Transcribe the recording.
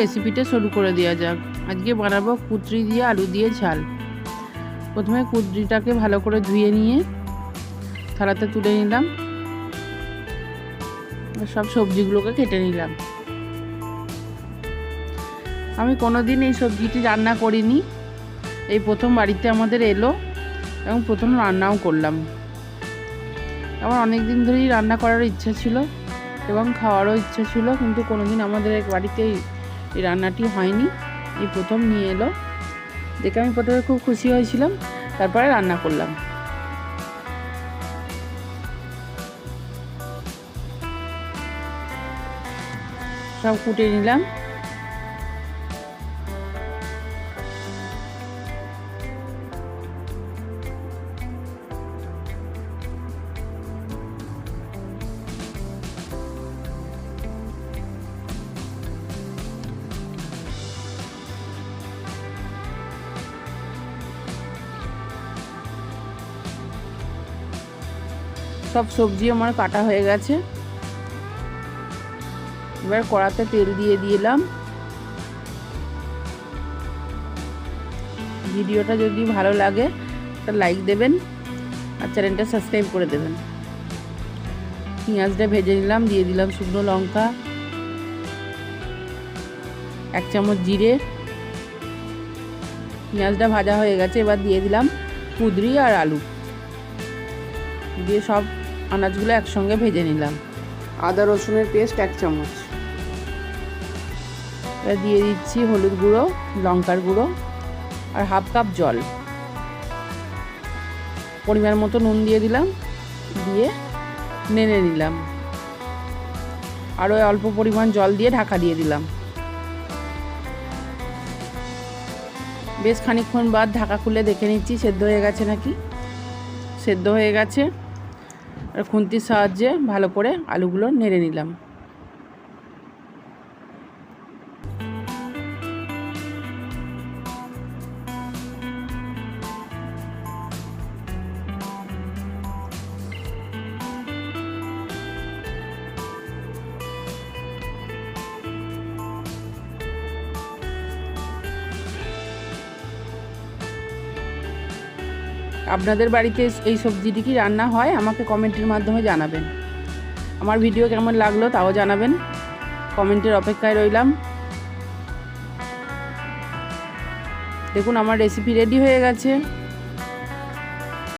রেসিপিটা শুরু করে দেওয়া যাক। আজকে বানাবো কুদরি দিয়ে আলু দিয়ে ঝাল। প্রথমে কুদরিটাকে ভালো করে ধুয়ে নিয়ে থালাতে তুলে নিলাম। সব সবজিগুলোকে কেটে নিলাম। আমি কোনো দিন এই সবজিটি রান্না করিনি। এই প্রথম বাড়িতে আমাদের এলো এবং প্রথম রান্নাও করলাম। আমার অনেক দিন ধরেই রান্না করার ইচ্ছা ছিল এবং খাওয়ারও ইচ্ছা ছিল, কিন্তু কোনোদিন আমাদের এক বাড়িতে এই- রান্নাটি হয়নি। এই প্রথম নিয়ে এলো। দেখে আমি প্রথমে খুব খুশি হয়েছিলাম, তারপরে রান্না করলাম। সব কুটে নিলাম। সব সবজি আমার কাটা হয়ে গেছে। এবার কড়াতে তেল দিয়ে দিলাম। ভিডিওটা যদি ভালো লাগে, একটা লাইক দেবেন আর চ্যানেলটা সাবস্ক্রাইব করে দেবেন। পেঁয়াজটা ভেজে নিলাম, দিয়ে দিলাম শুকনো লঙ্কা, এক চামচ জিরে। পেঁয়াজটা ভাজা হয়ে গেছে, এবার দিয়ে দিলাম কুদরি আর আলু। দিয়ে সব আনাজগুলো একসঙ্গে ভেজে নিলাম। আদা রসুনের পেস্ট এক চামচ। এবার দিয়ে দিচ্ছি হলুদ গুঁড়ো লঙ্কার গুঁড়ো আর হাফ কাপ জল। পরিমাণ মতো নুন দিয়ে দিলাম দিয়ে নেড়ে নিলাম। আরও অল্প পরিমাণ জল দিয়ে ঢাকা দিয়ে দিলাম। বেশ খানিকক্ষণ বাদ ঢাকা খুলে দেখে নিচ্ছি সেদ্ধ হয়ে গেছে নাকি? সেদ্ধ হয়ে গেছে। খুন্তির সাহায্যে ভালো করে আলুগুলো নেড়ে নিলাম। আপনাদের বাড়িতে এই সবজিটি কি রান্না হয় আমাকে কমেন্টের মাধ্যমে জানাবেন। আমার ভিডিও কেমন লাগল তাও জানাবেন। কমেন্টের অপেক্ষায় রইলাম। দেখুন, আমার রেসিপি রেডি হয়ে গেছে।